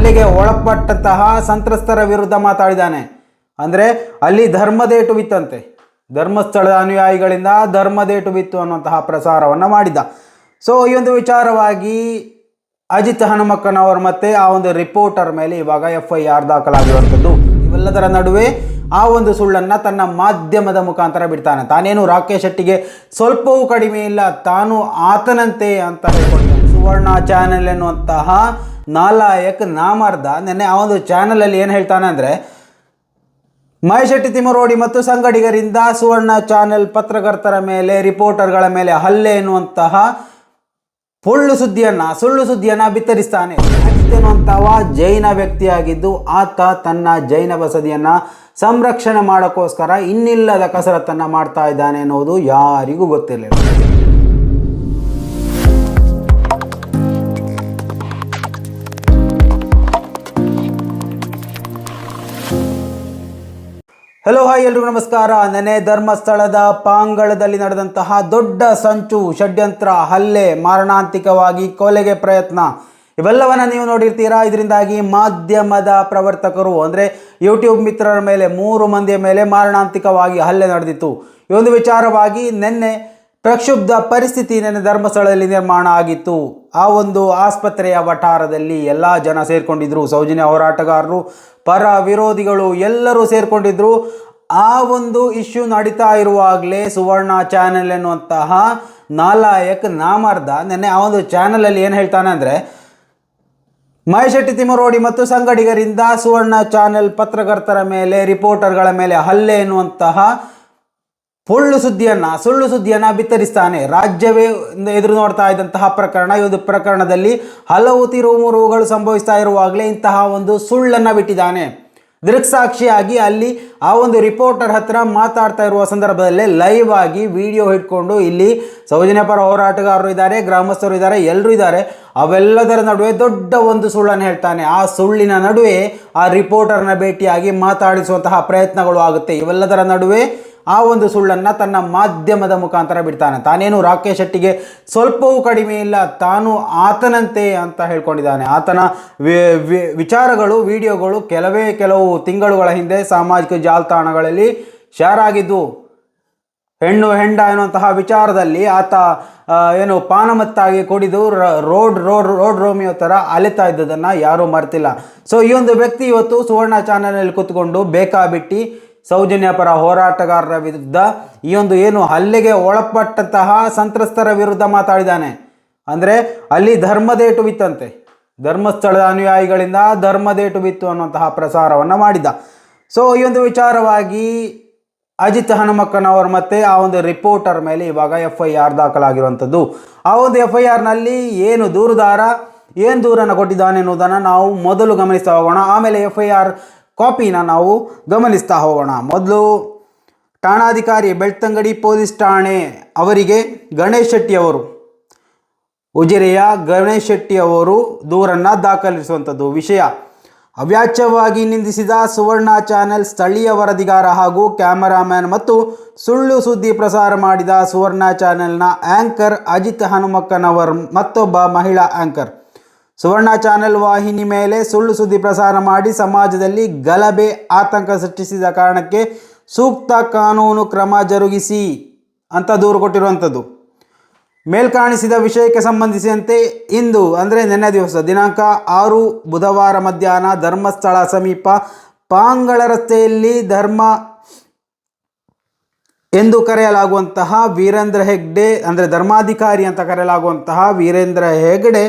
ಹಲ್ಲೆಗೆ ಒಳಪಟ್ಟಂತಹ ಸಂತ್ರಸ್ತರ ವಿರುದ್ಧ ಮಾತಾಡಿದ್ದಾನೆ. ಅಂದರೆ ಅಲ್ಲಿ ಧರ್ಮದೇಟು ಬಿತ್ತಂತೆ. ಧರ್ಮಸ್ಥಳದ ಅನುಯಾಯಿಗಳಿಂದ ಧರ್ಮದೇಟು ಬಿತ್ತು ಅನ್ನುವಂತಹ ಪ್ರಸಾರವನ್ನು ಮಾಡಿದ್ದ. ಸೊ ಈ ಒಂದು ವಿಚಾರವಾಗಿ ಅಜಿತ್ ಹನುಮಕ್ಕನವರು ಮತ್ತೆ ಆ ಒಂದು ರಿಪೋರ್ಟರ್ ಮೇಲೆ ಇವಾಗ ಎಫ್ ಐ ಆರ್ ದಾಖಲಾಗಿರುವಂಥದ್ದು. ಇವೆಲ್ಲದರ ನಡುವೆ ಆ ಒಂದು ಸುಳ್ಳನ್ನು ತನ್ನ ಮಾಧ್ಯಮದ ಮುಖಾಂತರ ಬಿಡ್ತಾನೆ. ತಾನೇನು ರಾಕೇಶ್ ಶೆಟ್ಟಿಗೆ ಸ್ವಲ್ಪವೂ ಕಡಿಮೆ ಇಲ್ಲ, ತಾನು ಆತನಂತೆ ಅಂತ ಹೇಳ್ಕೊಂಡಿದ್ದಾನೆ ಸುವರ್ಣ ಚಾನೆಲ್ ಎನ್ನುವಂತಹ ನಾಲಾಯಕ್ ನಾಮರ್ದ. ನೆನ್ನೆ ಆ ಒಂದು ಚಾನಲಲ್ಲಿ ಏನು ಹೇಳ್ತಾನೆ ಅಂದರೆ ಮಹೇಶ್ ಶೆಟ್ಟಿ ತಿಮರೋಡಿ ಮತ್ತು ಸಂಗಡಿಗರಿಂದ ಸುವರ್ಣ ಚಾನೆಲ್ ಪತ್ರಕರ್ತರ ಮೇಲೆ ರಿಪೋರ್ಟರ್ಗಳ ಮೇಲೆ ಹಲ್ಲೆ ಎನ್ನುವಂತಹ ಪುಳ್ಳು ಸುದ್ದಿಯನ್ನ, ಸುಳ್ಳು ಸುದ್ದಿಯನ್ನ ಬಿತ್ತರಿಸ್ತಾನೆ. ಎನ್ನುವಂತಹ ಜೈನ ವ್ಯಕ್ತಿಯಾಗಿದ್ದು ಆತ ತನ್ನ ಜೈನ ಬಸದಿಯನ್ನು ಸಂರಕ್ಷಣೆ ಮಾಡೋಕ್ಕೋಸ್ಕರ ಇನ್ನಿಲ್ಲದ ಕಸರತ್ತನ್ನು ಮಾಡ್ತಾ ಇದ್ದಾನೆ ಅನ್ನೋದು ಯಾರಿಗೂ ಗೊತ್ತಿರಲಿಲ್ಲ. ಹಲೋ ಹಾಯ್ ಎಲ್ರಿಗೂ ನಮಸ್ಕಾರ. ನೆನೆ ಧರ್ಮಸ್ಥಳದ ಪಾಂಗಳದಲ್ಲಿ ನಡೆದಂತಹ ದೊಡ್ಡ ಸಂಚು, ಷಡ್ಯಂತ್ರ, ಹಲ್ಲೆ, ಮಾರಣಾಂತಿಕವಾಗಿ ಕೊಲೆಗೆ ಪ್ರಯತ್ನ. ಇವೆಲ್ಲವನ್ನ ನೀವು ನೋಡಿರ್ತೀರಾ? ಇದರಿಂದಾಗಿ ಮಾಧ್ಯಮದ ಪ್ರವರ್ತಕರು, ಅಂದರೆ ಯೂಟ್ಯೂಬ್ ಮಿತ್ರರ ಮೇಲೆ, ಮೂರು ಮಂದಿಯ ಮೇಲೆ ಮಾರಣಾಂತಿಕವಾಗಿ ಹಲ್ಲೆ ನಡೆದಿತ್ತು. ಈ ಒಂದು ವಿಚಾರವಾಗಿ ನಿನ್ನೆ ಪ್ರಕ್ಷುಬ್ಧ ಪರಿಸ್ಥಿತಿ ನೆನೆ ಧರ್ಮಸ್ಥಳದಲ್ಲಿ ನಿರ್ಮಾಣ ಆಗಿತ್ತು. ಆ ಒಂದು ಆಸ್ಪತ್ರೆಯ ವಠಾರದಲ್ಲಿ ಎಲ್ಲ ಜನ ಸೇರಿಕೊಂಡಿದ್ರು. ಸೌಜನ್ಯ ಹೋರಾಟಗಾರರು, ಪರ ವಿರೋಧಿಗಳು ಎಲ್ಲರೂ ಸೇರಿಕೊಂಡಿದ್ರು. ಆ ಒಂದು ಇಶ್ಯೂ ನಡೀತಾ ಇರುವಾಗಲೇ ಸುವರ್ಣ ಚಾನೆಲ್ ಎನ್ನುವಂತಹ ನಾಲಾಯಕ್ ನಾಮರ್ದ ನೆನ್ನೆ ಆ ಒಂದು ಚಾನಲಲ್ಲಿ ಏನು ಹೇಳ್ತಾನೆ ಅಂದರೆ ಮಹೇಶ್ ಶೆಟ್ಟಿ ತಿಮರೋಡಿ ಮತ್ತು ಸಂಗಡಿಗರಿಂದ ಸುವರ್ಣ ಚಾನೆಲ್ ಪತ್ರಕರ್ತರ ಮೇಲೆ, ರಿಪೋರ್ಟರ್ಗಳ ಮೇಲೆ ಹಲ್ಲೆ ಎನ್ನುವಂತಹ ಪೊಳ್ಳು ಸುದ್ದಿಯನ್ನ, ಸುಳ್ಳು ಸುದ್ದಿಯನ್ನ ಬಿತ್ತರಿಸ್ತಾನೆ. ರಾಜ್ಯವೇ ಎದುರು ನೋಡ್ತಾ ಇದ್ದಂತಹ ಪ್ರಕರಣ. ಈ ಒಂದು ಪ್ರಕರಣದಲ್ಲಿ ಹಲವು ತಿರುಮುರುಗಳು ಸಂಭವಿಸ್ತಾ ಇರುವಾಗಲೇ ಇಂತಹ ಒಂದು ಸುಳ್ಳನ್ನು ಬಿಟ್ಟಿದ್ದಾನೆ. ದೃಕ್ಸಾಕ್ಷಿಯಾಗಿ ಅಲ್ಲಿ ಆ ಒಂದು ರಿಪೋರ್ಟರ್ ಹತ್ರ ಮಾತಾಡ್ತಾ ಇರುವ ಸಂದರ್ಭದಲ್ಲೇ ಲೈವ್ ಆಗಿ ವಿಡಿಯೋ ಇಟ್ಕೊಂಡು ಇಲ್ಲಿ ಸೌಜನ್ಯ ಪರ ಹೋರಾಟಗಾರರು ಇದ್ದಾರೆ, ಗ್ರಾಮಸ್ಥರು ಇದ್ದಾರೆ ಎಲ್ಲರೂ ಇದ್ದಾರೆ. ಅವೆಲ್ಲದರ ನಡುವೆ ದೊಡ್ಡ ಒಂದು ಸುಳ್ಳನ್ನು ಹೇಳ್ತಾನೆ. ಆ ಸುಳ್ಳಿನ ನಡುವೆ ಆ ರಿಪೋರ್ಟರ್ನ ಭೇಟಿಯಾಗಿ ಮಾತಾಡಿಸುವಂತಹ ಪ್ರಯತ್ನಗಳು ಆಗುತ್ತೆ. ಇವೆಲ್ಲದರ ನಡುವೆ ಆ ಒಂದು ಸುಳ್ಳನ್ನು ತನ್ನ ಮಾಧ್ಯಮದ ಮುಖಾಂತರ ಬಿಡ್ತಾನೆ. ತಾನೇನು ರಾಕೇಶ್ ಶೆಟ್ಟಿಗೆ ಸ್ವಲ್ಪವೂ ಕಡಿಮೆ ಇಲ್ಲ, ತಾನು ಆತನಂತೆ ಅಂತ ಹೇಳ್ಕೊಂಡಿದ್ದಾನೆ. ಆತನ ವಿಚಾರಗಳು, ವಿಡಿಯೋಗಳು ಕೆಲವೇ ಕೆಲವು ತಿಂಗಳುಗಳ ಹಿಂದೆ ಸಾಮಾಜಿಕ ಜಾಲತಾಣಗಳಲ್ಲಿ ಶೇರ್ ಆಗಿದ್ದು, ಹೆಣ್ಣು ಹೆಂಡ ಎನ್ನುವಂತಹ ವಿಚಾರದಲ್ಲಿ ಆತ ಏನು ಪಾನಮತ್ತಾಗಿ ಕುಡಿದು ರೋಡ್ ರೋಡ್ ರೋಡ್ ರೋಮಿಯೋ ಥರ ಅಲೆತಾ ಇದ್ದದನ್ನು ಯಾರೂ ಮರ್ತಿಲ್ಲ. ಸೊ, ಈ ಒಂದು ವ್ಯಕ್ತಿ ಇವತ್ತು ಸುವರ್ಣ ಚಾನಲಲ್ಲಿ ಕೂತ್ಕೊಂಡು ಬೇಕಾಬಿಟ್ಟು ಸೌಜನ್ಯ ಪರ ಹೋರಾಟಗಾರರ ವಿರುದ್ಧ ಈ ಒಂದು ಏನು ಹಲ್ಲೆಗೆ ಒಳಪಟ್ಟಂತಹ ಸಂತ್ರಸ್ತರ ವಿರುದ್ಧ ಮಾತಾಡಿದ್ದಾನೆ. ಅಂದರೆ ಅಲ್ಲಿ ಧರ್ಮದೇಟು ಬಿತ್ತಂತೆ. ಧರ್ಮಸ್ಥಳದ ಅನುಯಾಯಿಗಳಿಂದ ಧರ್ಮದೇಟು ಬಿತ್ತು ಅನ್ನುವಂತಹ ಪ್ರಸಾರವನ್ನು ಮಾಡಿದ್ದ. ಸೊ ಈ ಒಂದು ವಿಚಾರವಾಗಿ ಅಜಿತ್ ಹನುಮಕ್ಕನವರು ಮತ್ತೆ ಆ ಒಂದು ರಿಪೋರ್ಟರ್ ಮೇಲೆ ಇವಾಗ ಎಫ್ ಐ ಆರ್ ದಾಖಲಾಗಿರುವಂಥದ್ದು. ಆ ಒಂದು ಎಫ್ ಐ ಆರ್ನಲ್ಲಿ ಏನು ದೂರುದಾರ, ಏನು ದೂರನ್ನು ಕೊಟ್ಟಿದ್ದಾನೆ ಎನ್ನುವುದನ್ನು ನಾವು ಮೊದಲು ಗಮನಿಸ್ತಾ ಹೋಗೋಣ. ಆಮೇಲೆ ಎಫ್ ಐ ಆರ್ ಕಾಪಿನ ನಾವು ಗಮನಿಸ್ತಾ ಹೋಗೋಣ. ಮೊದಲು ಠಾಣಾಧಿಕಾರಿ ಬೆಳ್ತಂಗಡಿ ಪೊಲೀಸ್ ಠಾಣೆ ಅವರಿಗೆ ಗಣೇಶ್ ಶೆಟ್ಟಿ ಅವರು, ಉಜಿರೆಯ ಗಣೇಶ್ ಶೆಟ್ಟಿ ಅವರು ದೂರನ್ನು ದಾಖಲಿಸುವಂಥದ್ದು. ವಿಷಯ ಅವ್ಯಾಚ್ಯವಾಗಿ ನಿಂದಿಸಿದ ಸುವರ್ಣ ಚಾನೆಲ್ ಸ್ಥಳೀಯ ವರದಿಗಾರ ಹಾಗೂ ಕ್ಯಾಮರಾಮ್ಯಾನ್ ಮತ್ತು ಸುಳ್ಳು ಸುದ್ದಿ ಪ್ರಸಾರ ಮಾಡಿದ ಸುವರ್ಣ ಚಾನೆಲ್ನ ಆ್ಯಂಕರ್ ಅಜಿತ್ ಹನುಮಕ್ಕನವರ್ ಮತ್ತೊಬ್ಬ ಮಹಿಳಾ ಆಂಕರ್. ಸುವರ್ಣ ಚಾನೆಲ್ ವಾಹಿನಿ ಮೇಲೆ ಸುಳ್ಳು ಸುದ್ದಿ ಪ್ರಸಾರ ಮಾಡಿ ಸಮಾಜದಲ್ಲಿ ಗಲಭೆ, ಆತಂಕ ಸೃಷ್ಟಿಸಿದ ಕಾರಣಕ್ಕೆ ಸೂಕ್ತ ಕಾನೂನು ಕ್ರಮ ಜರುಗಿಸಿ ಅಂತ ದೂರು ಕೊಟ್ಟಿರುವಂಥದ್ದು. ಮೇಲ್ಕಾಣಿಸಿದ ವಿಷಯಕ್ಕೆ ಸಂಬಂಧಿಸಿದಂತೆ ಇಂದು, ಅಂದರೆ ನಿನ್ನೆ ದಿವಸ, ದಿನಾಂಕ ಆರು, ಬುಧವಾರ ಮಧ್ಯಾಹ್ನ, ಧರ್ಮಸ್ಥಳ ಸಮೀಪ ಪಾಂಗಳ ರಸ್ತೆಯಲ್ಲಿ ಧರ್ಮ ಎಂದು ಕರೆಯಲಾಗುವಂತಹ ವೀರೇಂದ್ರ ಹೆಗ್ಡೆ, ಅಂದರೆ ಧರ್ಮಾಧಿಕಾರಿ ಅಂತ ಕರೆಯಲಾಗುವಂತಹ ವೀರೇಂದ್ರ ಹೆಗ್ಡೆ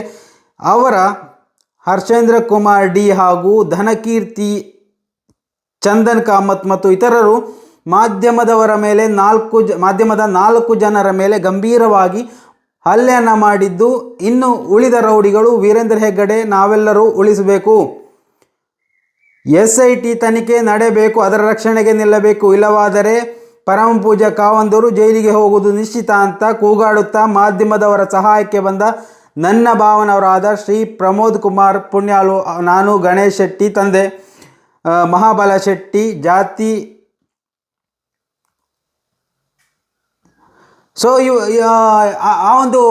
ಅವರ ಹರ್ಷೇಂದ್ರ ಕುಮಾರ್ ಡಿ ಹಾಗೂ ಧನಕೀರ್ತಿ ಚಂದನ್ ಕಾಮತ್ ಮತ್ತು ಇತರರು ಮಾಧ್ಯಮದವರ ಮೇಲೆ ನಾಲ್ಕು ಜ, ಮಾಧ್ಯಮದ ನಾಲ್ಕು ಜನರ ಮೇಲೆ ಗಂಭೀರವಾಗಿ ಹಲ್ಲೆಯನ್ನು ಮಾಡಿದ್ದು, ಇನ್ನು ಉಳಿದ ರೌಡಿಗಳು ವೀರೇಂದ್ರ ಹೆಗ್ಗಡೆ ನಾವೆಲ್ಲರೂ ಉಳಿಸಬೇಕು. ಎಸ್ ಐ ಟಿ ತನಿಖೆ ನಡೆಯಬೇಕು ಅದರ ರಕ್ಷಣೆಗೆ ನಿಲ್ಲಬೇಕು. ಇಲ್ಲವಾದರೆ ಪರಮ ಪೂಜಾ ಕಾವಂದೂರು ಜೈಲಿಗೆ ಹೋಗುವುದು ನಿಶ್ಚಿತ ಅಂತ ಕೂಗಾಡುತ್ತಾ ಮಾಧ್ಯಮದವರ ಸಹಾಯಕ್ಕೆ ಬಂದ ನನ್ನ ಭಾವನವರಾದ ಶ್ರೀ ಪ್ರಮೋದ್ ಕುಮಾರ್ ಪುಣ್ಯಾಲು, ನಾನು ಗಣೇಶ್ ಶೆಟ್ಟಿ ತಂದೆ ಮಹಾಬಲ ಶೆಟ್ಟಿ ಜಾತಿ. ಸೊ ಇವು ಆ ಒಂದು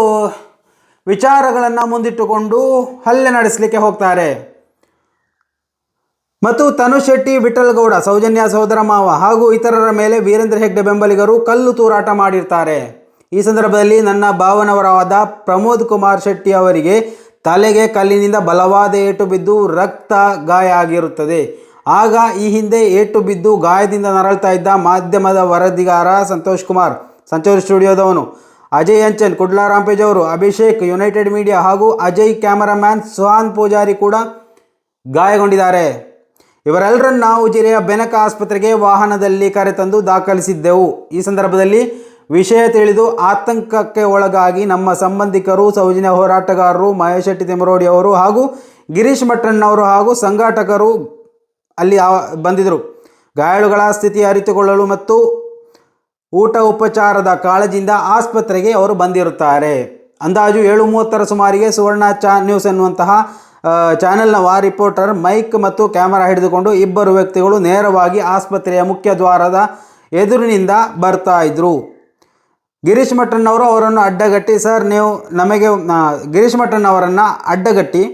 ವಿಚಾರಗಳನ್ನು ಮುಂದಿಟ್ಟುಕೊಂಡು ಹಲ್ಲೆ ನಡೆಸಲಿಕ್ಕೆ ಹೋಗ್ತಾರೆ. ಮತ್ತು ತನು ಶೆಟ್ಟಿ ವಿಠಲ್ಗೌಡ, ಸೌಜನ್ಯ ಸಹೋದರ ಮಾವ ಹಾಗೂ ಇತರರ ಮೇಲೆ ವೀರೇಂದ್ರ ಹೆಗ್ಡೆ ಬೆಂಬಲಿಗರು ಕಲ್ಲು ತೂರಾಟ ಮಾಡಿರ್ತಾರೆ. ಈ ಸಂದರ್ಭದಲ್ಲಿ ನನ್ನ ಭಾವನವರಾದ ಪ್ರಮೋದ್ ಕುಮಾರ್ ಶೆಟ್ಟಿ ಅವರಿಗೆ ತಲೆಗೆ ಕಲ್ಲಿನಿಂದ ಬಲವಾದ ಏಟು ಬಿದ್ದು ರಕ್ತ ಗಾಯ ಆಗಿರುತ್ತದೆ. ಆಗ ಈ ಹಿಂದೆ ಏಟು ಬಿದ್ದು ಗಾಯದಿಂದ ನರಳ್ತಾ ಇದ್ದ ಮಾಧ್ಯಮದ ವರದಿಗಾರ ಸಂತೋಷ್ ಕುಮಾರ್, ಸಂಚೂರ್ ಸ್ಟುಡಿಯೋದವನು ಅಜಯ್ ಅಂಚನ್ ಕುಡ್ಲಾ ರಾಂಪೇಜ್ ಅವರು, ಅಭಿಷೇಕ್, ಯುನೈಟೆಡ್ ಮೀಡಿಯಾ ಹಾಗೂ ಅಜಯ್ ಕ್ಯಾಮರಾಮ್ಯಾನ್ ಸುಹಾನ್ ಪೂಜಾರಿ ಕೂಡ ಗಾಯಗೊಂಡಿದ್ದಾರೆ. ಇವರೆಲ್ಲರನ್ನು ನಾವು ಜಿಲ್ಲೆಯ ಬೆನಕ ಆಸ್ಪತ್ರೆಗೆ ವಾಹನದಲ್ಲಿ ಕರೆತಂದು ದಾಖಲಿಸಿದ್ದೆವು. ಈ ಸಂದರ್ಭದಲ್ಲಿ ವಿಷಯ ತಿಳಿದು ಆತಂಕಕ್ಕೆ ಒಳಗಾಗಿ ನಮ್ಮ ಸಂಬಂಧಿಕರು, ಸೌಜನ್ಯ ಹೋರಾಟಗಾರರು ಮಹೇಶ್ ಶೆಟ್ಟಿ ತಿಮರೋಡಿ ಅವರು ಹಾಗೂ ಗಿರೀಶ್ ಮಟ್ಟಣ್ಣವರು ಹಾಗೂ ಸಂಘಾಟಕರು ಅಲ್ಲಿ ಬಂದಿದ್ದರು ಗಾಯಾಳುಗಳ ಸ್ಥಿತಿ ಅರಿತುಕೊಳ್ಳಲು ಮತ್ತು ಊಟ ಉಪಚಾರದ ಕಾಳಜಿಯಿಂದ ಆಸ್ಪತ್ರೆಗೆ ಅವರು ಬಂದಿರುತ್ತಾರೆ. ಅಂದಾಜು ಏಳು ಮೂವತ್ತರ ಸುಮಾರಿಗೆ ಸುವರ್ಣ ಚಾ ನ್ಯೂಸ್ ಎನ್ನುವಂತಹ ಚಾನೆಲ್ನ ವಾ ರಿಪೋರ್ಟರ್ ಮೈಕ್ ಮತ್ತು ಕ್ಯಾಮರಾ ಹಿಡಿದುಕೊಂಡು ಇಬ್ಬರು ವ್ಯಕ್ತಿಗಳು ನೇರವಾಗಿ ಆಸ್ಪತ್ರೆಯ ಮುಖ್ಯ ದ್ವಾರದ ಎದುರಿನಿಂದ ಬರ್ತಾ ಇದ್ರು. ಗಿರೀಶ್ ಮಠಣ್ಣವರು ಅವರನ್ನು ಅಡ್ಡಗಟ್ಟಿ. ಸರ್, ನೀವು ನಮಗೆ ಗಿರೀಶ್ ಮಠಣ್ಣವರನ್ನು ಅಡ್ಡಗಟ್ಟಿ.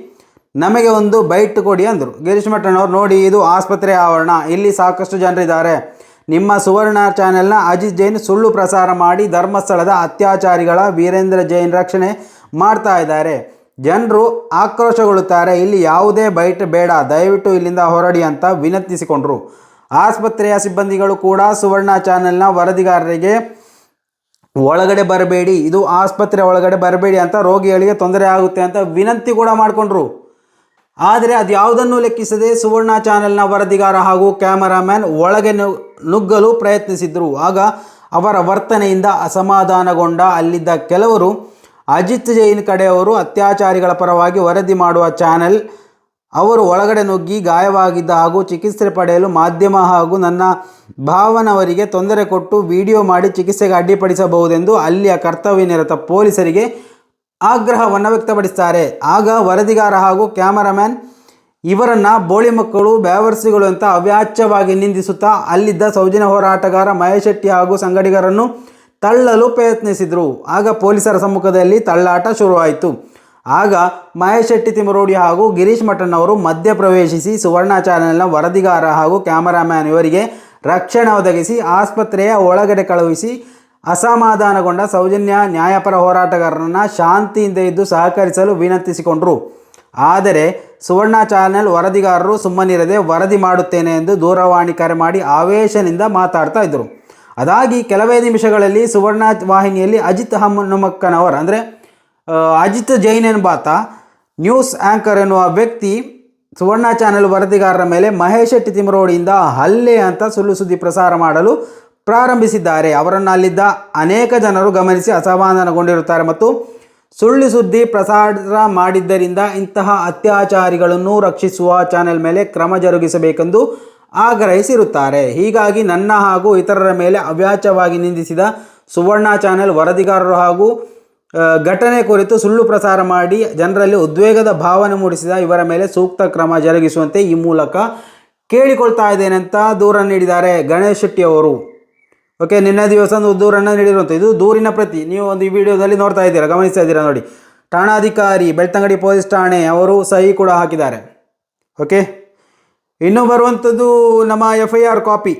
ನಮಗೆ ಒಂದು ಬೈಟ್ ಕೊಡಿ ಅಂದರು. ಗಿರೀಶ್ ಮಠಣ್ಣವ್ರು ನೋಡಿ, ಇದು ಆಸ್ಪತ್ರೆ ಆವರಣ. ಇಲ್ಲಿ ಸಾಕಷ್ಟು ಜನರಿದ್ದಾರೆ ನಿಮ್ಮ ಸುವರ್ಣ ಚಾನೆಲ್ನ ಅಜಿತ್ ಜೈನ್ ಸುಳ್ಳು ಪ್ರಸಾರ ಮಾಡಿ ಧರ್ಮಸ್ಥಳದ ಅತ್ಯಾಚಾರಿಗಳ ವೀರೇಂದ್ರ ಜೈನ್ ರಕ್ಷಣೆ ಮಾಡ್ತಾ ಇದ್ದಾರೆ. ಜನರು ಆಕ್ರೋಶಗೊಳ್ಳುತ್ತಾರೆ. ಇಲ್ಲಿ ಯಾವುದೇ ಬೈಟ್ ಬೇಡ. ದಯವಿಟ್ಟು ಇಲ್ಲಿಂದ ಹೊರಡಿ ಅಂತ ವಿನಂತಿಸಿಕೊಂಡರು. ಆಸ್ಪತ್ರೆಯ ಸಿಬ್ಬಂದಿಗಳು ಕೂಡ ಸುವರ್ಣ ಚಾನೆಲ್ನ ವರದಿಗಾರರಿಗೆ ಒಳಗಡೆ ಬರಬೇಡಿ, ಇದು ಆಸ್ಪತ್ರೆ ಒಳಗಡೆ ಬರಬೇಡಿ ಅಂತ ರೋಗಿಗಳಿಗೆ ತೊಂದರೆ ಆಗುತ್ತೆ ಅಂತ ವಿನಂತಿ ಕೂಡ ಮಾಡಿಕೊಂಡ್ರು. ಆದರೆ ಅದು ಯಾವುದನ್ನು ಲೆಕ್ಕಿಸದೆ ಸುವರ್ಣ ಚಾನೆಲ್ನ ವರದಿಗಾರ ಹಾಗೂ ಕ್ಯಾಮರಾಮ್ಯಾನ್ ಒಳಗೆ ನುಗ್ಗಲು ಪ್ರಯತ್ನಿಸಿದ್ರು. ಆಗ ಅವರ ವರ್ತನೆಯಿಂದ ಅಸಮಾಧಾನಗೊಂಡ ಅಲ್ಲಿದ್ದ ಕೆಲವರು ಅಜಿತ್ ಜೈನ್ ಕಡೆಯವರು ಅತ್ಯಾಚಾರಿಗಳ ಪರವಾಗಿ ವರದಿ ಮಾಡುವ ಚಾನೆಲ್ ಅವರು ಒಳಗಡೆ ನುಗ್ಗಿ ಗಾಯವಾಗಿದ್ದ ಹಾಗೂ ಚಿಕಿತ್ಸೆ ಪಡೆಯಲು ಮಾಧ್ಯಮ ಹಾಗೂ ನನ್ನ ಭಾವನವರಿಗೆ ತೊಂದರೆ ಕೊಟ್ಟು ವಿಡಿಯೋ ಮಾಡಿ ಚಿಕಿತ್ಸೆಗೆ ಅಡ್ಡಿಪಡಿಸಬಹುದೆಂದು ಅಲ್ಲಿಯ ಕರ್ತವ್ಯನಿರತ ಪೊಲೀಸರಿಗೆ ಆಗ್ರಹವನ್ನು ವ್ಯಕ್ತಪಡಿಸುತ್ತಾರೆ ಆಗ ವರದಿಗಾರ ಹಾಗೂ ಕ್ಯಾಮರಾಮ್ಯಾನ್ ಇವರನ್ನು ಬೋಳಿ ಮಕ್ಕಳು, ಬ್ಯಾವರ್ಸಿಗಳು ಅಂತ ಅವ್ಯಾಚ್ಯವಾಗಿ ನಿಂದಿಸುತ್ತಾ ಅಲ್ಲಿದ್ದ ಸೌಜನ್ಯ ಹೋರಾಟಗಾರ ಮಹೇಶ್ ಶೆಟ್ಟಿ ಹಾಗೂ ಸಂಗಡಿಗರನ್ನು ತಳ್ಳಲು ಪ್ರಯತ್ನಿಸಿದರು. ಆಗ ಪೊಲೀಸರ ಸಮ್ಮುಖದಲ್ಲಿ ತಳ್ಳಾಟ ಶುರುವಾಯಿತು. ಆಗ ಮಹೇಶ್ ಶೆಟ್ಟಿ ತಿಮರೋಡಿ ಹಾಗೂ ಗಿರೀಶ್ ಮಠಣ್ಣವರು ಮಧ್ಯ ಪ್ರವೇಶಿಸಿ ಸುವರ್ಣ ಚಾನೆಲ್ನ ವರದಿಗಾರ ಹಾಗೂ ಕ್ಯಾಮರಾಮ್ಯಾನ್ ಇವರಿಗೆ ರಕ್ಷಣೆ ಒದಗಿಸಿ ಆಸ್ಪತ್ರೆಯ ಒಳಗಡೆ ಕಳುಹಿಸಿ ಅಸಮಾಧಾನಗೊಂಡ ಸೌಜನ್ಯ ನ್ಯಾಯಪರ ಹೋರಾಟಗಾರರನ್ನು ಶಾಂತಿಯಿಂದ ಇದ್ದು ಸಹಕರಿಸಲು ವಿನಂತಿಸಿಕೊಂಡರು. ಆದರೆ ಸುವರ್ಣ ಚಾನೆಲ್ ವರದಿಗಾರರು ಸುಮ್ಮನಿರದೆ ವರದಿ ಮಾಡುತ್ತೇನೆ ಎಂದು ದೂರವಾಣಿ ಕರೆ ಮಾಡಿ ಆವೇಶದಿಂದ ಮಾತಾಡ್ತಾ ಇದ್ದರು ಅದಾಗಿ ಕೆಲವೇ ನಿಮಿಷಗಳಲ್ಲಿ ಸುವರ್ಣ ವಾಹಿನಿಯಲ್ಲಿ ಅಜಿತ್ ಹಮ್ಮಕ್ಕನವರು ಅಂದರೆ ಅಜಿತ್ ಜೈನ್ ಎಂಬಾತ ನ್ಯೂಸ್ ಆ್ಯಂಕರ್ ಎನ್ನುವ ವ್ಯಕ್ತಿ ಸುವರ್ಣ ಚಾನೆಲ್ ವರದಿಗಾರರ ಮೇಲೆ ಮಹೇಶ್ ಶೆಟ್ಟಿ ತಿಮರೋಡಿಯಿಂದ ಹಲ್ಲೆ ಅಂತ ಸುಳ್ಳು ಸುದ್ದಿ ಪ್ರಸಾರ ಮಾಡಲು ಪ್ರಾರಂಭಿಸಿದ್ದಾರೆ. ಅವರನ್ನು ಅಲ್ಲಿದ್ದ ಅನೇಕ ಜನರು ಗಮನಿಸಿ ಅಸಮಾಧಾನಗೊಂಡಿರುತ್ತಾರೆ ಮತ್ತು ಸುಳ್ಳು ಸುದ್ದಿ ಪ್ರಸಾರ ಮಾಡಿದ್ದರಿಂದ ಇಂತಹ ಅತ್ಯಾಚಾರಿಗಳನ್ನು ರಕ್ಷಿಸುವ ಚಾನೆಲ್ ಮೇಲೆ ಕ್ರಮ ಜರುಗಿಸಬೇಕೆಂದು ಆಗ್ರಹಿಸಿರುತ್ತಾರೆ. ಹೀಗಾಗಿ ನನ್ನ ಹಾಗೂ ಇತರರ ಮೇಲೆ ಅವ್ಯಾಚವಾಗಿ ನಿಂದಿಸಿದ ಸುವರ್ಣ ಚಾನೆಲ್ ವರದಿಗಾರರು ಹಾಗೂ ಘಟನೆ ಕುರಿತು ಸುಳ್ಳು ಪ್ರಸಾರ ಮಾಡಿ ಜನರಲ್ಲಿ ಉದ್ವೇಗದ ಭಾವನೆ ಮೂಡಿಸಿದ ಇವರ ಮೇಲೆ ಸೂಕ್ತ ಕ್ರಮ ಜರುಗಿಸುವಂತೆ ಈ ಮೂಲಕ ಕೇಳಿಕೊಳ್ತಾ ಇದ್ದೇನೆ ಅಂತ ದೂರ ನೀಡಿದ್ದಾರೆ ಗಣೇಶ್ ಶೆಟ್ಟಿ ಅವರು. ಓಕೆ ನಿನ್ನೆ ದಿವಸ ಒಂದು ದೂರನ್ನು ನೀಡಿರುವಂಥ ಇದು ದೂರಿನ ಪ್ರತಿ. ನೀವು ಒಂದು ಈ ವಿಡಿಯೋದಲ್ಲಿ ನೋಡ್ತಾ ಇದ್ದೀರಾ, ಗಮನಿಸ್ತಾ ಇದ್ದೀರಾ ನೋಡಿ. ಠಾಣಾಧಿಕಾರಿ, ಬೆಳ್ತಂಗಡಿ ಪೊಲೀಸ್ ಠಾಣೆ, ಅವರು ಸಹಿ ಕೂಡ ಹಾಕಿದ್ದಾರೆ. ಓಕೆ ಇನ್ನು ಬರುವಂಥದ್ದು ನಮ್ಮ F I R copy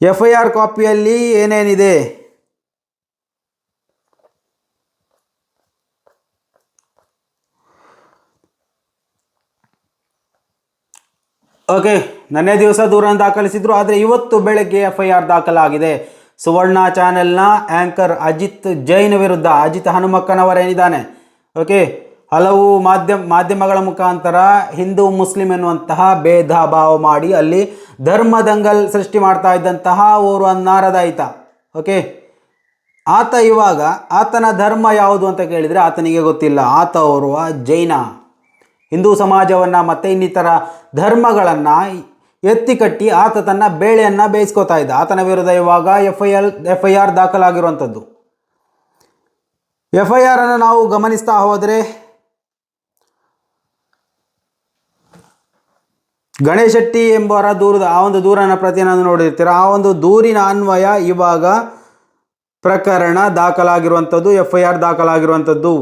F I R ಕಾಪಿಯಲ್ಲಿ ಏನೇನಿದೆ? ಓಕೆ ನನ್ನೇ ದಿವಸ ದೂರನ್ನು ದಾಖಲಿಸಿದ್ರು, ಆದರೆ ಇವತ್ತು ಬೆಳಗ್ಗೆ ಎಫ್ ಐ ಆರ್ ದಾಖಲಾಗಿದೆ. ಸುವರ್ಣ ಚಾನೆಲ್ನ ಆ್ಯಂಕರ್ ಅಜಿತ್ ಜೈನ್ ವಿರುದ್ಧ ಅಜಿತ್ ಹನುಮಕ್ಕನವರೇನಿದ್ದಾನೆ? ಓಕೆ ಹಲವು ಮಾಧ್ಯಮ, ಮಾಧ್ಯಮಗಳ ಮುಖಾಂತರ ಹಿಂದೂ, ಮುಸ್ಲಿಂ ಎನ್ನುವಂತಹ ಭೇದ ಭಾವ ಮಾಡಿ ಅಲ್ಲಿ ಧರ್ಮ ದಂಗಲ್ ಸೃಷ್ಟಿ ಮಾಡ್ತಾ ಇದ್ದಂತಹ ಓರ್ವ ನಾರದಾಯಿತ. ಓಕೆ ಆತ ಇವಾಗ, ಆತನ ಧರ್ಮ ಯಾವುದು ಅಂತ ಕೇಳಿದರೆ ಆತನಿಗೆ ಗೊತ್ತಿಲ್ಲ. ಆತ ಓರ್ವ ಜೈನ. ಹಿಂದೂ ಸಮಾಜವನ್ನು ಮತ್ತು ಇನ್ನಿತರ ಧರ್ಮಗಳನ್ನು ಎತ್ತಿ ಕಟ್ಟಿ ಆತ ತನ್ನ ಬೇಳೆಯನ್ನು ಬೇಯಿಸ್ಕೋತಾ ಇದ್ದ. ಆತನ ವಿರುದ್ಧ ಇವಾಗ F I L F I R ದಾಖಲಾಗಿರುವಂಥದ್ದು. F I ಆರನ್ನು ನಾವು ಗಮನಿಸ್ತಾ ಹೋದರೆ ಗಣೇಶ್ ಶೆಟ್ಟಿ ಎಂಬವರ ದೂರದ, ಆ ಒಂದು ದೂರನ ಪ್ರತಿಯನ್ನು ನೋಡಿರ್ತೀರ, ಆ ಒಂದು ದೂರಿನ ಅನ್ವಯ ಇವಾಗ ಪ್ರಕರಣ ದಾಖಲಾಗಿರುವಂಥದ್ದು ಎಫ್ ಐ ಆರ್ ದಾಖಲಾಗಿರುವಂಥದ್ದು.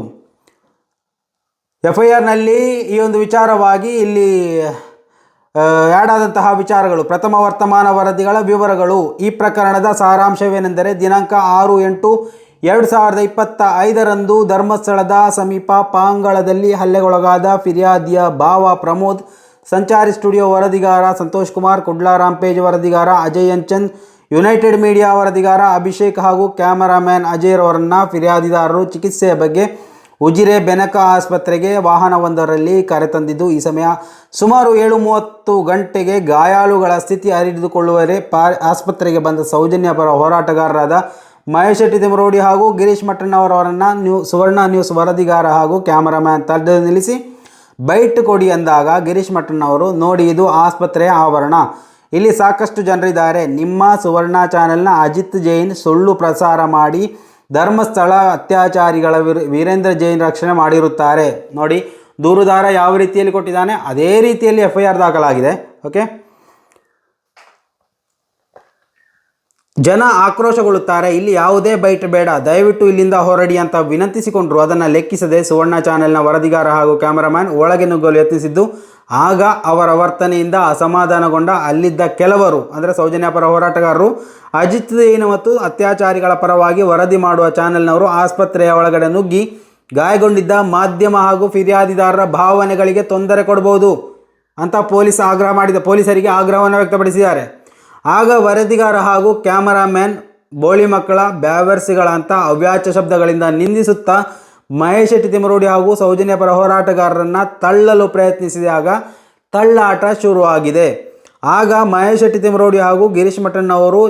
ಎಫ್ ಐ ಆರ್ನಲ್ಲಿ ಈ ಒಂದು ವಿಚಾರವಾಗಿ ಇಲ್ಲಿ ಆ್ಯಡ್ ಆದಂತಹ ವಿಚಾರಗಳು, ಪ್ರಥಮ ವರ್ತಮಾನ ವರದಿಗಳ ವಿವರಗಳು. ಈ ಪ್ರಕರಣದ ಸಾರಾಂಶವೇನೆಂದರೆ ದಿನಾಂಕ ಆರು ಎಂಟು ಎರಡು ಸಾವಿರದ ಇಪ್ಪತ್ತ ಐದರಂದು ಧರ್ಮಸ್ಥಳದ ಸಮೀಪ ಪಾಂಗಳದಲ್ಲಿ ಹಲ್ಲೆಗೊಳಗಾದ ಫಿರ್ಯಾದಿಯ ಭಾವ ಪ್ರಮೋದ್, ಸಂಚಾರಿ ಸ್ಟುಡಿಯೋ ವರದಿಗಾರ ಸಂತೋಷ್ ಕುಮಾರ್ ಕುಡ್ಲಾ ಪೇಜ್ ವರದಿಗಾರ ಅಜಯ್ ಅಂಚಂದ್ ಯುನೈಟೆಡ್ ಮೀಡಿಯಾ ವರದಿಗಾರ ಅಭಿಷೇಕ್ ಹಾಗೂ ಕ್ಯಾಮರಾಮ್ಯಾನ್ ಅಜಯ್ ಅವರನ್ನು ಫಿರ್ಯಾದಿದಾರರು ಚಿಕಿತ್ಸೆಯ ಬಗ್ಗೆ ಉಜಿರೆ ಬೆನಕ ಆಸ್ಪತ್ರೆಗೆ ವಾಹನವೊಂದರಲ್ಲಿ ಕರೆತಂದಿದ್ದು ಈ ಸಮಯ ಸುಮಾರು ಏಳು ಮೂವತ್ತು ಗಂಟೆಗೆ ಗಾಯಾಳುಗಳ ಸ್ಥಿತಿ ಅರಿದುಕೊಳ್ಳುವರೆ ಪಾ ಆಸ್ಪತ್ರೆಗೆ ಬಂದ ಸೌಜನ್ಯ ಪರ ಹೋರಾಟಗಾರರಾದ ಮಹೇಶ್ ಶೆಟ್ಟಿ ತಿಮರೋಡಿ ಹಾಗೂ ಗಿರೀಶ್ ಮಟ್ಟಣ್ಣವರವರನ್ನು ನ್ಯೂ, ಸುವರ್ಣ ನ್ಯೂಸ್ ವರದಿಗಾರ ಹಾಗೂ ಕ್ಯಾಮರಾಮ್ಯಾನ್ ತಡೆ ನಿಲ್ಲಿಸಿ ಬೈಟ್ ಕೊಡಿ ಅಂದಾಗ ಗಿರೀಶ್ ಮಟ್ಟಣ್ಣವರು, ನೋಡಿ, ಇದು ಆಸ್ಪತ್ರೆಯ ಆವರಣ. ಇಲ್ಲಿ ಸಾಕಷ್ಟು ಜನರಿದ್ದಾರೆ. ನಿಮ್ಮ ಸುವರ್ಣ ಚಾನೆಲ್ನ ಅಜಿತ್ ಜೈನ್ ಸುಳ್ಳು ಪ್ರಸಾರ ಮಾಡಿ ಧರ್ಮಸ್ಥಳ ಅತ್ಯಾಚಾರಿಗಳ ವಿರ್, ವೀರೇಂದ್ರ ಜೈನ್ ರಕ್ಷಣೆ ಮಾಡಿರುತ್ತಾರೆ. ನೋಡಿ, ದೂರುದಾರ ಯಾವ ರೀತಿಯಲ್ಲಿ ಕೊಟ್ಟಿದ್ದಾನೆ? ಅದೇ ರೀತಿಯಲ್ಲಿ ಎಫ್ ಐ ಆರ್ ದಾಖಲಾಗಿದೆ. ಓಕೆ? ಜನ ಆಕ್ರೋಶಗೊಳ್ಳುತ್ತಾರೆ. ಇಲ್ಲಿ ಯಾವುದೇ ಬೈಟ್ ಬೇಡ. ದಯವಿಟ್ಟು ಇಲ್ಲಿಂದ ಹೊರಡಿ ಅಂತ ವಿನಂತಿಸಿಕೊಂಡರು. ಅದನ್ನು ಲೆಕ್ಕಿಸದೆ ಸುವರ್ಣ ಚಾನೆಲ್ನ ವರದಿಗಾರ ಹಾಗೂ ಕ್ಯಾಮರಾಮ್ಯಾನ್ ಒಳಗೆ ನುಗ್ಗಲು ಯತ್ನಿಸಿದ್ದು ಆಗ ಅವರ ವರ್ತನೆಯಿಂದ ಅಸಮಾಧಾನಗೊಂಡ ಅಲ್ಲಿದ್ದ ಕೆಲವರು, ಅಂದರೆ ಸೌಜನ್ಯ ಪರ ಹೋರಾಟಗಾರರು, ಅಜಿತ್ ದೇನ ಮತ್ತು ಅತ್ಯಾಚಾರಿಗಳ ಪರವಾಗಿ ವರದಿ ಮಾಡುವ ಚಾನೆಲ್ನವರು ಆಸ್ಪತ್ರೆಯ ಒಳಗಡೆ ನುಗ್ಗಿ ಗಾಯಗೊಂಡಿದ್ದ ಮಾಧ್ಯಮ ಹಾಗೂ ಫಿರ್ಯಾದಿದಾರರ ಭಾವನೆಗಳಿಗೆ ತೊಂದರೆ ಕೊಡಬಹುದು ಅಂತ ಪೊಲೀಸ್ ಆಗ್ರಹ ಮಾಡಿದ, ಪೊಲೀಸರಿಗೆ ಆಗ್ರಹವನ್ನು ವ್ಯಕ್ತಪಡಿಸಿದ್ದಾರೆ. ಆಗ ವರದಿಗಾರ ಹಾಗೂ ಕ್ಯಾಮರಾಮ್ಯಾನ್ ಬೋಳಿ ಮಕ್ಕಳ ಬ್ಯಾವರ್ಸಿಗಳ ಅಂತ ಅವ್ಯಾಚ್ಯ ಶಬ್ದಗಳಿಂದ ನಿಂದಿಸುತ್ತಾ ಮಹೇಶ್ ಶೆಟ್ಟಿ ತಿಮರೋಡಿ ಹಾಗೂ ಸೌಜನ್ಯ ಪರ ಹೋರಾಟಗಾರರನ್ನು ತಳ್ಳಲು ಪ್ರಯತ್ನಿಸಿದಾಗ ತಳ್ಳಾಟ ಶುರುವಾಗಿದೆ. ಆಗ ಮಹೇಶ್ ಶೆಟ್ಟಿ ತಿಮರೋಡಿ ಹಾಗೂ ಗಿರೀಶ್ ಮಠಣ್ಣವರು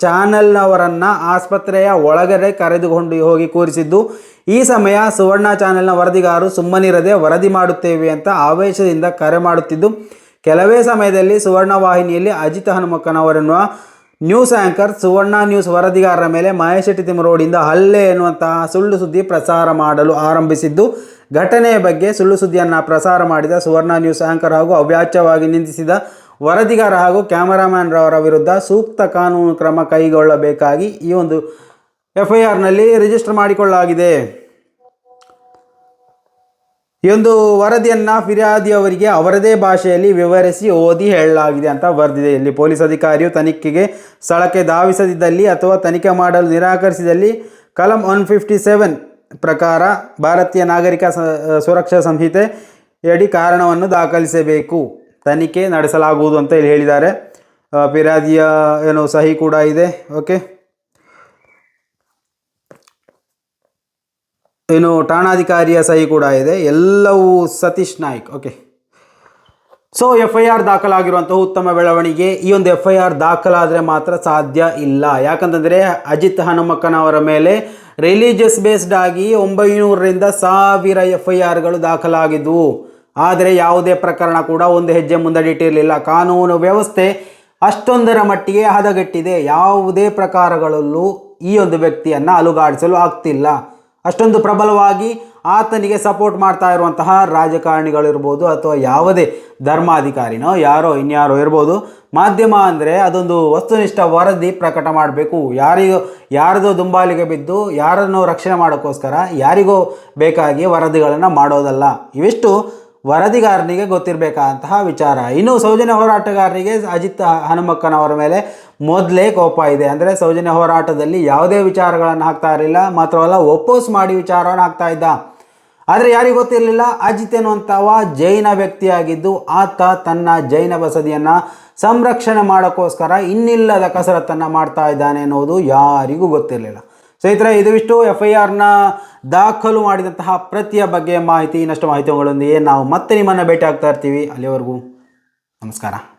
ಚಾನೆಲ್ನವರನ್ನು ಆಸ್ಪತ್ರೆಯ ಒಳಗಡೆ ಕರೆದುಕೊಂಡು ಹೋಗಿ ಕೂರಿಸಿದ್ದು, ಈ ಸಮಯ ಸುವರ್ಣ ಚಾನೆಲ್ನ ವರದಿಗಾರರು ಸುಮ್ಮನಿರದೆ ವರದಿ ಮಾಡುತ್ತೇವೆ ಅಂತ ಆವೇಶದಿಂದ ಕರೆ ಮಾಡುತ್ತಿದ್ದು, ಕೆಲವೇ ಸಮಯದಲ್ಲಿ ಸುವರ್ಣ ವಾಹಿನಿಯಲ್ಲಿ ಅಜಿತ್ ಹನುಮಕ್ಕನವರೆನ್ನುವ ನ್ಯೂಸ್ ಆ್ಯಂಕರ್ ಸುವರ್ಣ ನ್ಯೂಸ್ ವರದಿಗಾರರ ಮೇಲೆ ಮಹೇಶ್ ಶೆಟ್ಟಿ ತಿಮರೋಡಿಯಿಂದ ಹಲ್ಲೆ ಎನ್ನುವಂತಹ ಸುಳ್ಳು ಸುದ್ದಿ ಪ್ರಸಾರ ಮಾಡಲು ಆರಂಭಿಸಿದ್ದು. ಘಟನೆಯ ಬಗ್ಗೆ ಸುಳ್ಳು ಸುದ್ದಿಯನ್ನು ಪ್ರಸಾರ ಮಾಡಿದ ಸುವರ್ಣ ನ್ಯೂಸ್ ಆ್ಯಂಕರ್ ಹಾಗೂ ಅವ್ಯಾಚ್ಯವಾಗಿ ನಿಂದಿಸಿದ ವರದಿಗಾರ ಹಾಗೂ ಕ್ಯಾಮರಾಮ್ಯಾನ್ ರವರ ವಿರುದ್ಧ ಸೂಕ್ತ ಕಾನೂನು ಕ್ರಮ ಕೈಗೊಳ್ಳಬೇಕಾಗಿ ಈ ಒಂದು ಎಫ್ ಐ ಆರ್ನಲ್ಲಿ ರಿಜಿಸ್ಟರ್ ಮಾಡಿಕೊಳ್ಳಲಾಗಿದೆ. ಈ ಒಂದು ವರದಿಯನ್ನು ಫಿರ್ಯಾದಿಯವರಿಗೆ ಅವರದೇ ಭಾಷೆಯಲ್ಲಿ ವಿವರಿಸಿ ಓದಿ ಹೇಳಲಾಗಿದೆ ಅಂತ ಬರೆದಿದೆ ಇಲ್ಲಿ ಪೊಲೀಸ್ ಅಧಿಕಾರಿಯು ತನಿಖೆಗೆ ಸ್ಥಳಕ್ಕೆ ಧಾವಿಸದಿದ್ದಲ್ಲಿ ಅಥವಾ ತನಿಖೆ ಮಾಡಲು ನಿರಾಕರಿಸಿದಲ್ಲಿ ಕಲಂ ಒನ್ ಫಿಫ್ಟಿ ಸೆವೆನ್ ಪ್ರಕಾರ ಭಾರತೀಯ ನಾಗರಿಕ ಸುರಕ್ಷಾ ಸಂಹಿತೆ ಅಡಿ ಕಾರಣವನ್ನು ದಾಖಲಿಸಬೇಕು. ತನಿಖೆ ನಡೆಸಲಾಗುವುದು ಅಂತ ಇಲ್ಲಿ ಹೇಳಿದ್ದಾರೆ. ಫಿರ್ಯಾದಿಯ ಏನು ಸಹಿ ಕೂಡ ಇದೆ. ಓಕೆ ಇನ್ನು ಠಾಣಾಧಿಕಾರಿಯ ಸಹಿ ಕೂಡ ಇದೆ. ಎಲ್ಲವೂ Satish Naik. Okay so F I R ದಾಖಲಾಗಿರುವಂತಹ ಉತ್ತಮ ಬೆಳವಣಿಗೆ ಈ ಒಂದು ಎಫ್ ಐ ಆರ್ ದಾಖಲಾದರೆ ಮಾತ್ರ ಸಾಧ್ಯ ಇಲ್ಲ. ಯಾಕಂತಂದರೆ ಅಜಿತ್ ಹನುಮಕ್ಕನವರ ಮೇಲೆ ರಿಲಿಜಿಯಸ್ ಬೇಸ್ಡ್ ಆಗಿ ಒಂಬೈನೂರರಿಂದ ಸಾವಿರ ಎಫ್ ಐ ಆರ್ಗಳು ದಾಖಲಾಗಿದ್ವು. ಆದರೆ ಯಾವುದೇ ಪ್ರಕರಣ ಕೂಡ ಒಂದು ಹೆಜ್ಜೆ ಮುಂದಡಿಟ್ಟಿರಲಿಲ್ಲ ಕಾನೂನು ವ್ಯವಸ್ಥೆ ಅಷ್ಟೊಂದರ ಮಟ್ಟಿಗೆ ಹದಗೆಟ್ಟಿದೆ. ಯಾವುದೇ ಪ್ರಕಾರಗಳಲ್ಲೂ ಈ ಒಂದು ವ್ಯಕ್ತಿಯನ್ನು ಅಲುಗಾಡಿಸಲು ಆಗ್ತಿಲ್ಲ. ಅಷ್ಟೊಂದು ಪ್ರಬಲವಾಗಿ ಆತನಿಗೆ ಸಪೋರ್ಟ್ ಮಾಡ್ತಾ ಇರುವಂತಹ ರಾಜಕಾರಣಿಗಳಿರ್ಬೋದು ಅಥವಾ ಯಾವುದೇ ಧರ್ಮಾಧಿಕಾರಿನೋ ಯಾರೋ ಇನ್ಯಾರೋ ಇರ್ಬೋದು. ಮಾಧ್ಯಮ ಅಂದರೆ ಅದೊಂದು ವಸ್ತುನಿಷ್ಠ ವರದಿ ಪ್ರಕಟ ಮಾಡಬೇಕು. ಯಾರಿಗೋ, ಯಾರದೋ ದುಂಬಾಲಿಗೆ ಬಿದ್ದು ಯಾರನ್ನೋ ರಕ್ಷಣೆ ಮಾಡೋಕ್ಕೋಸ್ಕರ ಯಾರಿಗೋ ಬೇಕಾಗಿ ವರದಿಗಳನ್ನು ಮಾಡೋದಲ್ಲ. ಇವಿಷ್ಟು ವರದಿಗಾರನಿಗೆ ಗೊತ್ತಿರಬೇಕಾದಂತಹ ವಿಚಾರ. ಇನ್ನು ಸೌಜನ್ಯ ಹೋರಾಟಗಾರರಿಗೆ ಅಜಿತ್ ಹನುಮಕ್ಕನವರ ಮೇಲೆ ಮೊದಲೇ ಕೋಪ ಇದೆ. ಅಂದರೆ ಸೌಜನ್ಯ ಹೋರಾಟದಲ್ಲಿ ಯಾವುದೇ ವಿಚಾರಗಳನ್ನು ಹಾಕ್ತಾ ಇರಲಿಲ್ಲ. ಮಾತ್ರವಲ್ಲ, ಒಪ್ಪೋಸ್ ಮಾಡಿ ವಿಚಾರವನ್ನು ಹಾಕ್ತಾ ಇದ್ದ. ಆದರೆ ಯಾರಿಗೂ ಗೊತ್ತಿರಲಿಲ್ಲ. ಅಜಿತ್ ಎನ್ನುವಂಥವ ಜೈನ ವ್ಯಕ್ತಿಯಾಗಿದ್ದು ಆತ ತನ್ನ ಜೈನ ಬಸದಿಯನ್ನು ಸಂರಕ್ಷಣೆ ಮಾಡೋಕ್ಕೋಸ್ಕರ ಇನ್ನಿಲ್ಲದ ಕಸರತ್ತನ್ನು ಮಾಡ್ತಾ ಇದ್ದಾನೆ ಅನ್ನೋದು ಯಾರಿಗೂ ಗೊತ್ತಿರಲಿಲ್ಲ. ಸ್ನೇಹಿತರೆ ಇದಿಷ್ಟು ಎಫ್ ಐ ಆರ್ನ ದಾಖಲು ಮಾಡಿದಂತಹ ಪ್ರತಿಯ ಬಗ್ಗೆ ಮಾಹಿತಿ, ಇನ್ನಷ್ಟು ಮಾಹಿತಿಗಳೊಂದಿಗೆ ನಾವು ಮತ್ತೆ ನಿಮ್ಮನ್ನು ಭೇಟಿ ಆಗ್ತಾ ಇರ್ತೀವಿ. ಅಲ್ಲಿವರೆಗೂ ನಮಸ್ಕಾರ.